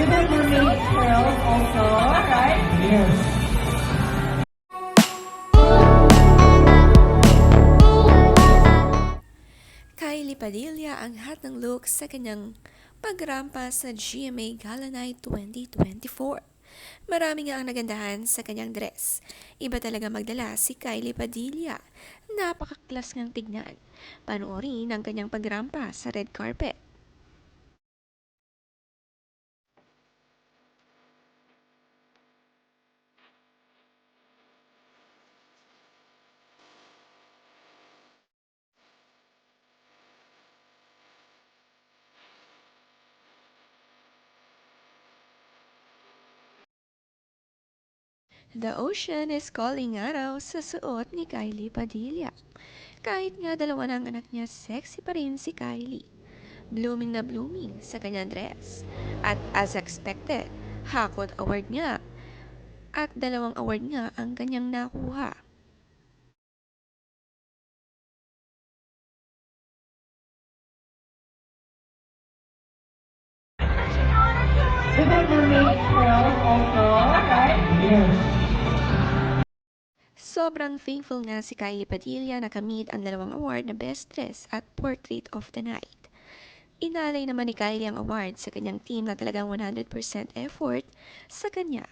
The mermaid pearls also, right? Yes. Kylie Padilla ang hat ng look sa kanyang pagrampa sa GMA Gala Night 2024. Marami nga ang nagandahan sa kanyang dress. Iba talaga magdala si Kylie Padilla. Napakaklas ngang tignan. Panoorin ang kanyang pagrampa sa red carpet. The ocean is calling araw sa suot ni Kylie Padilla. Kahit nga dalawa ng anak niya, sexy pa rin si Kylie. Blooming na blooming sa kanyang dress. At as expected, Hakot Award nga. At dalawang award nga ang kanyang nakuha. Sobrang thankful nga si Kylie Padilla na kamit ang dalawang award na Best Dress at Portrait of the Night. Inalay naman ni Kylie ang award sa kanyang team na talagang 100% effort sa kanya.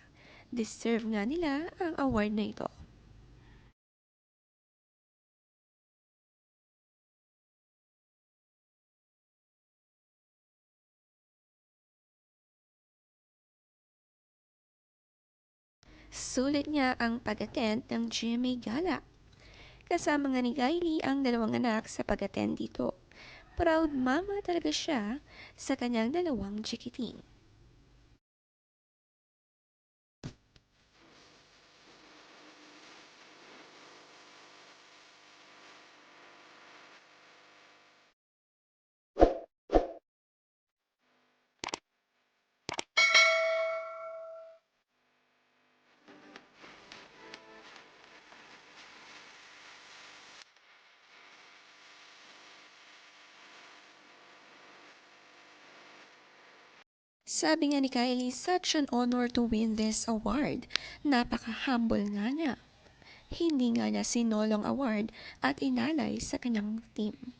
Deserve nga nila ang award na ito. Sulit niya ang pag-attend ng GMA Gala. Kasama nga ni Kylie ang dalawang anak sa pag-attend dito. Proud mama talaga siya sa kanyang dalawang chikiting. Sabi nga ni Kylie, such an honor to win this award. Napaka-humble nga niya. Hindi nga niya sinolong award at inalay sa kanyang team.